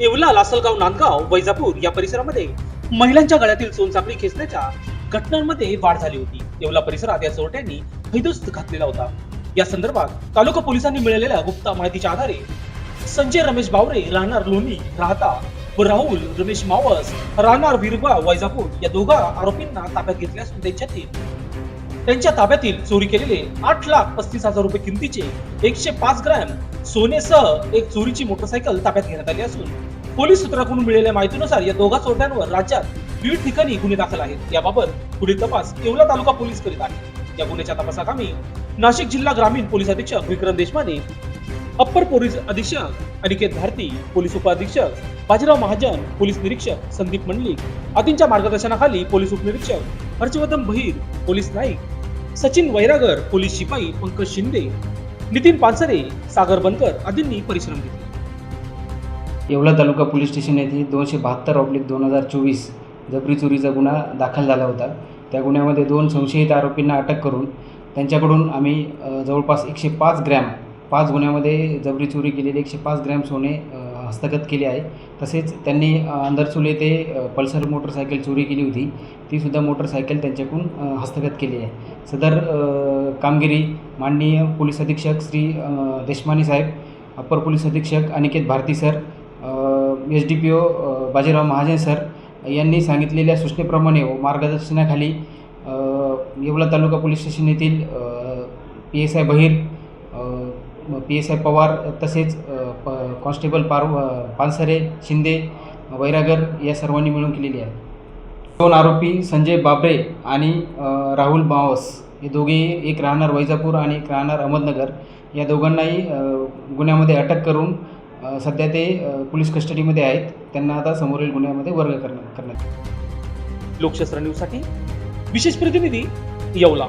येवला लासलगाव नांदगाव वैजापूर या परिसरामध्ये महिलांच्या गळ्यातील सोनसाखळी खेचण्याच्या घटनांमध्ये वाढ झाली होती. येवला परिसरात या चोरट्यांनी हैदोस्त घातलेला होता. या संदर्भात तालुका पोलिसांनी मिळालेल्या गुप्त माहितीच्या आधारे संजय रमेश बावरे राहणार लोणी राहता व राहुल रमेश मावस राहणार विरबा वैजापूर या दोघा आरोपींना ताब्यात घेतले असून त्यांच्यातील त्यांच्या ताब्यातील चोरी केलेले आठ लाख पस्तीस हजार रुपये किमतीचे एकशे पाच ग्रॅम सोनेसह एक चोरीची मोटरसायकल ताब्यात घेण्यात आली असून पोलीस सूत्राकडून मिळालेल्या माहितीनुसार या दोघा चोरट्यांवर राज्यात विविध ठिकाणी गुन्हे दाखल आहेत. याबाबत पुढील तपास येवला तालुका पोलीस करीत आहेत या गुन्ह्याच्या तपासाकामी नाशिक जिल्हा ग्रामीण पोलीस अधीक्षक विक्रम देशमाने अप्पर पोलीस अधीक्षक अनिकेत भारती पोलीस उपअधीक्षक बाजीराव महाजन पोलीस निरीक्षक संदीप मंडलिक आदींच्या मार्गदर्शनाखाली पोलीस उपनिरीक्षक हर्षवर्धन बहिर पोलीस नाईक सचिन वैरागर पोलीस शिपाई पंकज शिंदे नितीन पानसरे सागर बनकर आदींनी परिश्रम घेतले. येवला तालुका पोलीस स्टेशन येथे दोनशे बहात्तर ऑब्लिक दोन हजार चोवीस जबरी चोरीचा गुन्हा दाखल झाला होता. त्या गुन्ह्यामध्ये दोन संशयित आरोपींना अटक करून त्यांच्याकडून आम्ही जवळपास एकशे पाच ग्रॅम पाच गुन्ह्यामध्ये जबरी चोरी केलेली एकशे पाच ग्रॅम सोने हस्तगत केले आहे. तसेच त्यांनी अ, ते येथे पल्सर मोटरसायकल चोरी केली होती. तीसुद्धा मोटरसायकल त्यांच्याकडून हस्तगत केली आहे. सदर कामगिरी माननीय पोलीस अधीक्षक श्री देशमाने साहेब अप्पर पोलीस अधीक्षक Aniket Bharati sir H D P O Bajirao Mahajan sir यांनी सांगितलेल्या सूचनेप्रमाणे व मार्गदर्शनाखाली येवला तालुका पोलीस स्टेशन येथील P S I Bahir P S I Pawar तसेच प कॉन्स्टेबल पार पानसरे शिंदे वैरागर या सर्वांनी मिळून केलेली आहे. दोन आरोपी संजय बाबरे आणि राहुल बावस हे दोघे एक राहणार वैजापूर आणि एक राहणार अहमदनगर. या दोघांनाही गुन्ह्यामध्ये अटक करून सध्या ते पोलीस कस्टडीमध्ये आहेत. त्यांना आता समोरील गुन्ह्यामध्ये वर्ग करण्यात करण्यात लोकशास्त्र न्यूजसाठी विशेष प्रतिनिधी येवला.